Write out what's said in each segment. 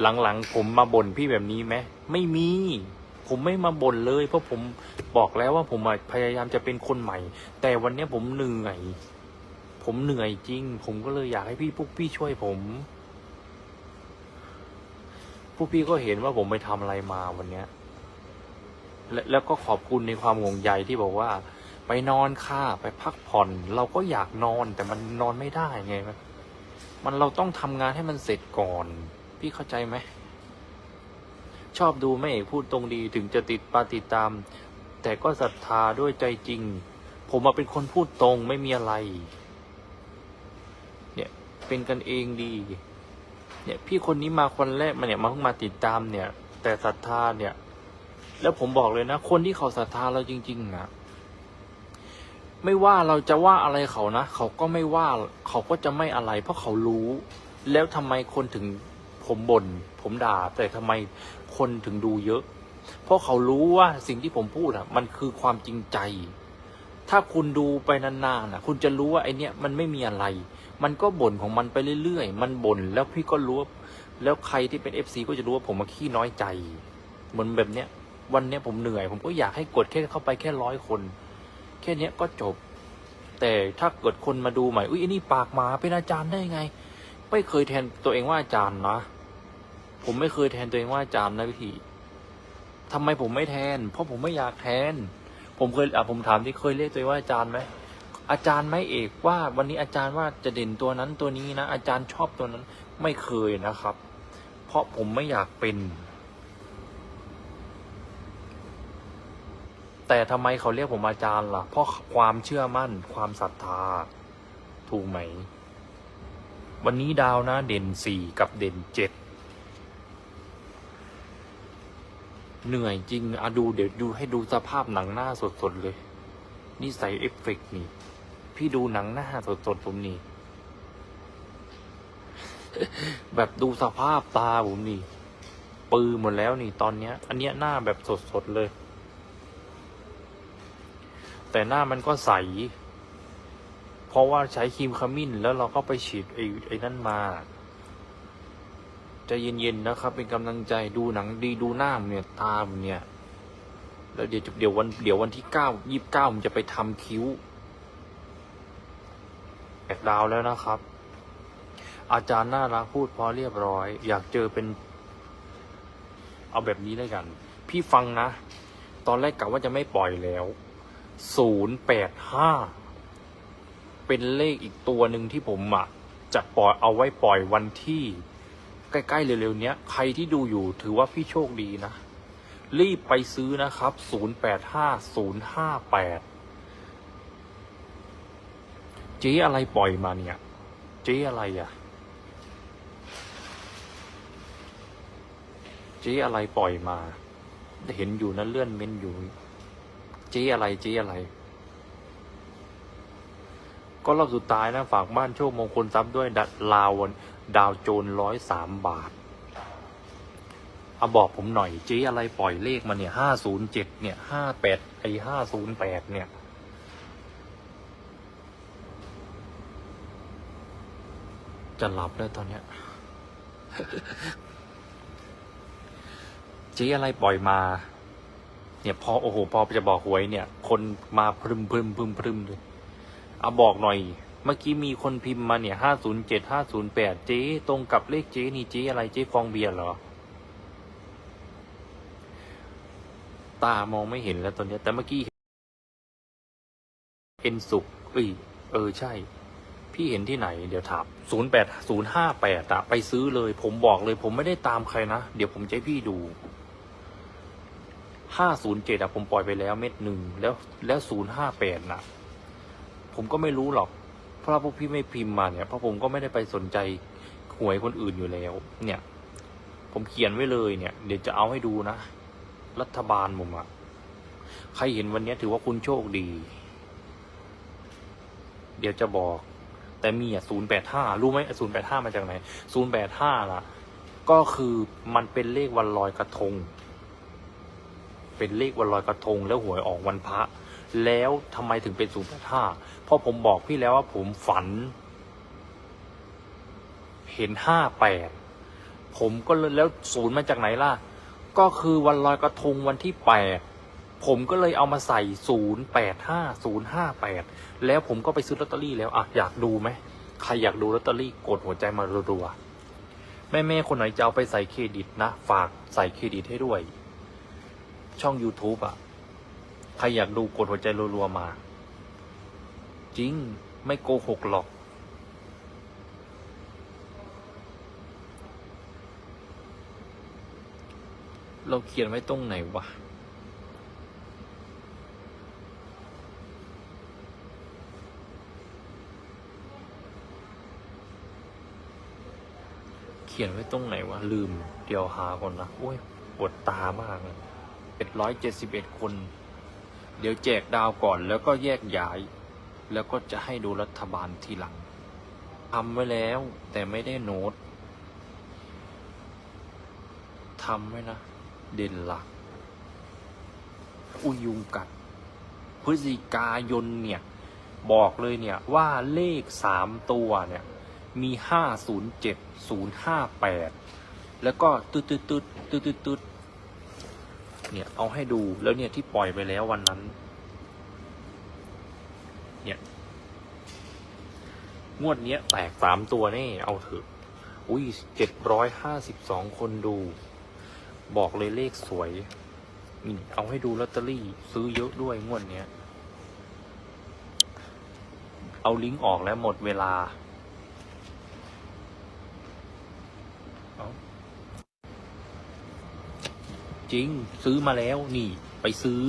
หลังๆผมมาบ่นพี่แบบนี้ไหมไม่มี ผมไม่มาบ่นเลย เพราะผมบอกแล้วว่าผมพยายามจะเป็นคนใหม่ แต่วันนี้ผมเหนื่อย ผมเหนื่อยจริง ผมก็เลยอยากให้พี่พวกพี่ช่วยผมพวกพี่ก็เห็นว่าผมไปทำอะไรมาวันนี้และแล้วก็ขอบคุณในความห่วงใยที่บอกว่า ไปนอนค่ะไปพักผ่อน เราก็อยากนอนแต่มันนอนไม่ได้ไงมันเราต้องทำงานให้มันเสร็จก่อน พี่เข้าใจไหม ชอบดูแม่พูดตรงดีถึงจะติดปาติดตาม แต่ก็ศรัทธาด้วยใจจริง ผมมาเป็นคนพูดตรงไม่มีอะไร เนี่ยเป็นกันเองดี เนี่ย พี่คนนี้มาคนแรกมาเนี่ยมาเพิ่งมาติดตามเนี่ย แต่ศรัทธาเนี่ย แล้วผมบอกเลยนะ คนที่เขาศรัทธาเราจริงๆนะไม่ว่าเราจะว่าอะไรเขานะ เขาก็ไม่ว่า เขาก็จะไม่อะไร เพราะเขารู้ แล้วทำไมคนถึง ผมบน่นผมด่าแต่ทำไมคนถึงดูเยอะ เพราะเขารู้ว่าสิ่งที่ผมพูดอะ มันคือความจริงใจ ถ้าคุณดูไปนานๆน่ะคุณจะรู้ว่าไอเนี้ยมันไม่มีอะไร มันก็บ่นของมันไปเรื่อยๆ มันบ่นแล้วพี่ก็รู้ว่าแล้วใครที่เป็นเอฟซีก็จะรู้ว่าผมมาขี้น้อยใจ เหมือนแบบเนี้ย วันเนี้ยผมเหนื่อย ผมก็อยากให้กดแค่เข้าไปแค่ร้อยคน แค่เนี้ยก็จบ แต่ถ้าเกิดคนมาดูใหม่ อุ้ยอ้นี่ปากหมาเป็นอาจารย์ได้ไง ไม่เคยแทนตัวเองว่าอาจารย์นะ ผมไม่เคยแทนตัวเองว่าอาจารย์นะพี่ทำไมผมไม่แทน เพราะผมไม่อยากแทน ผมเคยอะผมถามที่เคยเรียกตัวเองว่าอาจารย์ไหมอาจารย์ไม่เอกว่า วันนี้อาจารย์ว่าจะเด่นตัวนั้นตัวนี้นะอาจารย์ชอบตัวนั้น ไม่เคยนะครับ เพราะผมไม่อยากเป็น แต่ทำไมเขาเรียกผมอาจารย์ล่ะ เพราะความเชื่อมั่น ความศรัทธา ถูกไหม วันนี้ดาวนะ เด่นสี่กับเด่นเจ็ด เหนื่อยจริงอะดูเดี๋ยวดูให้ดูสภาพหนังหน้าสดๆเลย นี่ใส่เอฟเฟกต์นี่ พี่ดูหนังหน้าสดๆผมนี่ แบบดูสภาพตาผมนี่ ปือหมดแล้วนี่ตอนเนี้ย อันเนี้ยหน้าแบบสดๆเลย แต่หน้ามันก็ใส เพราะว่าใช้ครีมขมิ้นแล้วเราก็ไปฉีดไอ้ไอ้นั่นมา ใจเย็นๆนะครับ เป็นกำลังใจดูหนังดีดูหน้ามเนี่ยตาผมเนี่ย แล้วเดี๋ยวเดี๋ยววันเดี๋ยววันที่เก้ายี่สิบเก้าผมจะไปทำคิ้วแอกดาวแล้วนะครับ อาจารย์น่ารักพูดพอเรียบร้อย อยากเจอเป็น เอาแบบนี้แล้กัน พี่ฟังนะ ตอนแรกกะว่าจะไม่ปล่อยแล้วศูนย์แปดห้าเป็นเลขอีกตัวหนึ่งที่ผมอะจะปล่อยเอาไว้ปล่อยวันที่ ใกล้ๆเร็วๆเนี้ย ใครที่ดูอยู่ถือว่าพี่โชคดีนะ รีบไปซื้อนะครับ 0 8 5 0 5 8 เจ๊อะไรปล่อยมาเนี่ย เจ๊อะไรอะ เจ๊อะไรปล่อยมา เห็นอยู่นะเลื่อนเมนอยู่ เจ๊อะไรเจ๊อะไรก็รอบสุดท้ายนะ ฝากบ้านโชคมงคลทรัพย์ด้วยดัดลาววัน ดาวโจนร้อยสามบาทเอาบอกผมหน่อยเจ๊อะไรปล่อยเลขมาเนี่ยห้าศูนย์เจ็ดเนี่ยห้าแปดไอห้าศูนย์แปดเนี่ย จะหลับแล้วตอนเนี้ยเจ๊อะไรปล่อยมา เนี่ยพอโอ้โหพอจะบอกหวยเนี่ย คนมาพรึมพรึมพรึมพรึมเลยเอาบอกหน่อย เมื่อกี้มีคนพิมพ์มาเนี่ยห้าศูนย์เจ็ดห้าศูนย์แปดเจ๊ตรงกับเลขเจ๊นี่เจ๊อะไรเจ๊ฟองเบียร์เหรอ ตามองไม่เห็นแล้วตอนนี้แต่เมื่อกี้เอ็นสุกเอ้ยเออใช่ พี่เห็นที่ไหน เดี๋ยวถามศูนย์แปดศูนย์ห้าแปดอะไปซื้อเลย ผมบอกเลย ผมไม่ได้ตามใครนะ เดี๋ยวผมจะให้พี่ดูห้าศูนย์เจ็ดอะผมปล่อยไปแล้วเม็ดหนึ่งแล้วแล้วศูนย์ห้าแปดน่ะผมก็ไม่รู้หรอก ราะว่าพวกพี่ไม่พิมพ์มาเนี่ยเพราะผมก็ไม่ได้ไปสนใจหวยคนอื่นอยู่แล้ว เนี่ย ผมเขียนไว้เลยเนี่ย เดี๋ยวจะเอาให้ดูนะ รัฐบาลผมอะใครเห็นวันนี้ถือว่าคุณโชคดี เดี๋ยวจะบอก แต่มีอะศูนย์แปดห้ารู้ไหมศูนย์แปดห้ามาจากไหนศูนย์แปดห้าล่ะ ก็คือมันเป็นเลขวันลอยกระทง เป็นเลขวันลอยกระทงแล้วหวยออกวันพระ แล้วทำไมถึงเป็นศูนย์แปดห้าเพราะผมบอกพี่แล้วว่าผมฝัน เห็นห้าแปดผมก็เลยแล้วศูนย์มาจากไหนล่ะ ก็คือวันลอยกระทงวันที่แปดผมก็เลยเอามาใส่ศูนย์แปดห้าศูนย์ห้าแปดแล้วผมก็ไปซื้อลอตเตอรี่แล้วอะอยากดูไหมใครอยากดูลอตเตอรี่กดหัวใจมารัวๆแม่ๆคนไหนจะเอาไปใส่เครดิตนะ ฝากใส่เครดิตให้ด้วย ช่อง YouTube อะ ใครอยากดูกดหัวใจรัวๆมา จริงไม่โกหกหรอก เราเขียนไว้ตรงไหนวะเขียนไว้ตรงไหนวะ ลืม เดี๋ยวหาก่อนนะโอ้ยปวดตามากเลยเป็ดร้อยเจ็ดสิบเอ็ดคน เดี๋ยวแจกดาวก่อนแล้วก็แยกย้าย แล้วก็จะให้ดูรัฐบาลทีหลังทำไว้แล้วแต่ไม่ได้โน้ตทำไว้นะ เด่นหลัก อุยุงกัด พฤศจิกายนเนี่ย บอกเลยเนี่ยว่าเลขสามตัวเนี่ย มีห้าศูนย์เจ็ดศูนย์ห้าแปดแล้วก็ตืดตืดตืดตืดตืดตืด เนี่ย เอาให้ดูแล้วเนี่ยที่ปล่อยไปแล้ววันนั้น เนี่ย งวดเนี้ยแตกสามตัวแน่เอาเถอะ อุ้ยเจ็ดร้อยห้าสิบสองคนดู บอกเลยเลขสวยนี่เอาให้ดูลอตเตอรี่ ซื้อเยอะด้วยงวดเนี้ย เอาลิงก์ออกแล้วหมดเวลาเอา จริง ซื้อมาแล้วนี่ ไปซื้อ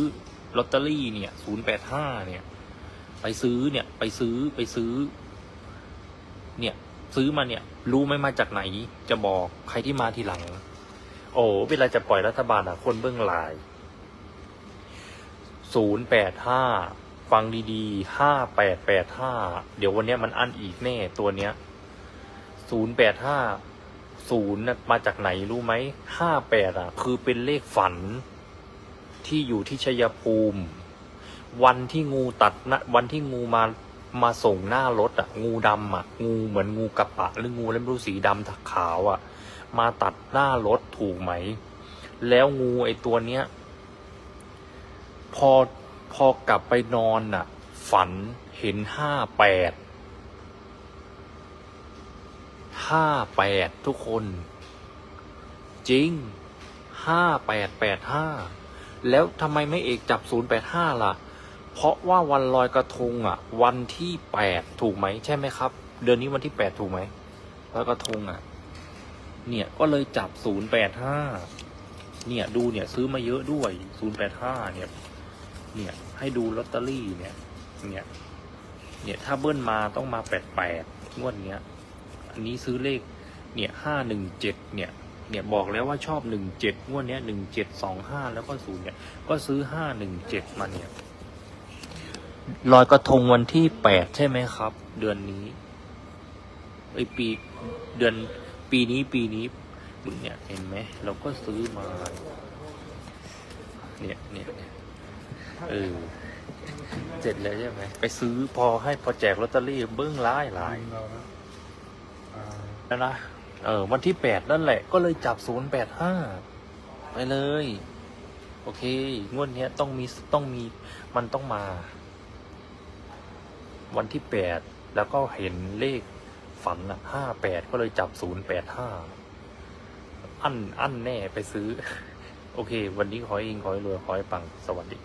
ลอตเตอรี่เนี่ยศูนย์แปดห้าเนี่ย ไปซื้อเนี่ย ไปซื้อไปซื้อ เนี่ย ซื้อมาเนี่ย รู้ไหมมาจากไหน จะบอกใครที่มาทีหลัง โอ้เวลาจะปล่อยรัฐบาลอะคนเบื้องลายศูนย์แปดห้าฟังดีๆห้าแปดแปดห้าเดี๋ยววันนี้มันอั้นอีกแน่ตัวเนี้ยศูนย์แปดห้า ศูนย์มาจากไหนรู้ไหมห้าแปดอะ คือเป็นเลขฝันที่อยู่ที่ชัยภูมิ วันที่งูตัดนะวันที่งูมามาส่งหน้ารถอะ งูดำอะ งูเหมือนงูกระปะ หรืองูเล่มรู้สีดำถักขาวอะ มาตัดหน้ารถถูกไหม แล้วงูไอตัวเนี้ย พอพอกลับไปนอนน่ะ ฝันเห็นห้าแปด ห้าแปดทุกคน จริงห้าแปดแปดห้าแล้วทำไมไม่เอกจับศูนย์แปดห้าล่ะ เพราะว่าวันลอยกระทงอะ วันที่แปดถูกไหมใช่ไหมครับ เดือนนี้วันที่แปดถูกไหมลอยกระทงอะ เนี่ยก็เลยจับศูนย์แปดห้าเนี่ยดูเนี่ยซื้อมาเยอะด้วยศูนย์แปดห้าเนี่ย เนี่ยให้ดูลอตเตอรี่เนี่ย เนี่ย เนี่ยถ้าเบิ้ลมาต้องมาแปดแปดงวดเนี้ย อันนี้ซื้อเลขเนี่ยห้าหนึ่งเจ็ดเนี่ยเนี่ยบอกแล้วว่าชอบหนึ่งเจ็ดงวดเนี้ยหนึ่งเจ็ดสองห้าแล้วก็ศูนย์เนี่ยก็ซื้อห้าหนึ่งเจ็ดมาเนี่ยลอยกระทงวันที่แปดใช่ไหมครับ เดือนนี้ไอปีเดือนปีนี้ปีนี้เนี่ยเห็นไหมเราก็ซื้อมาเนี่ยเนี่ยเออเสร็จเลยใช่ไหมไปซื้อพอให้พอแจกลอตเตอรี่เบิ้งร้ายหลาย นะอ่าแล้วนะเออ วันที่แปดนั่นแหละ ก็เลยจับศูนย์แปดห้าไปเลย โอเค งวดเนี้ยต้องมีต้องมีมันต้องมา วันที่แปดแล้วก็เห็นเลขฝันอะห้าแปดก็เลยจับศูนย์แปดห้าอันอันแน่ไปซื้อ โอเค วันนี้ขอเองขอให้รวยขอให้ปังสวัสดี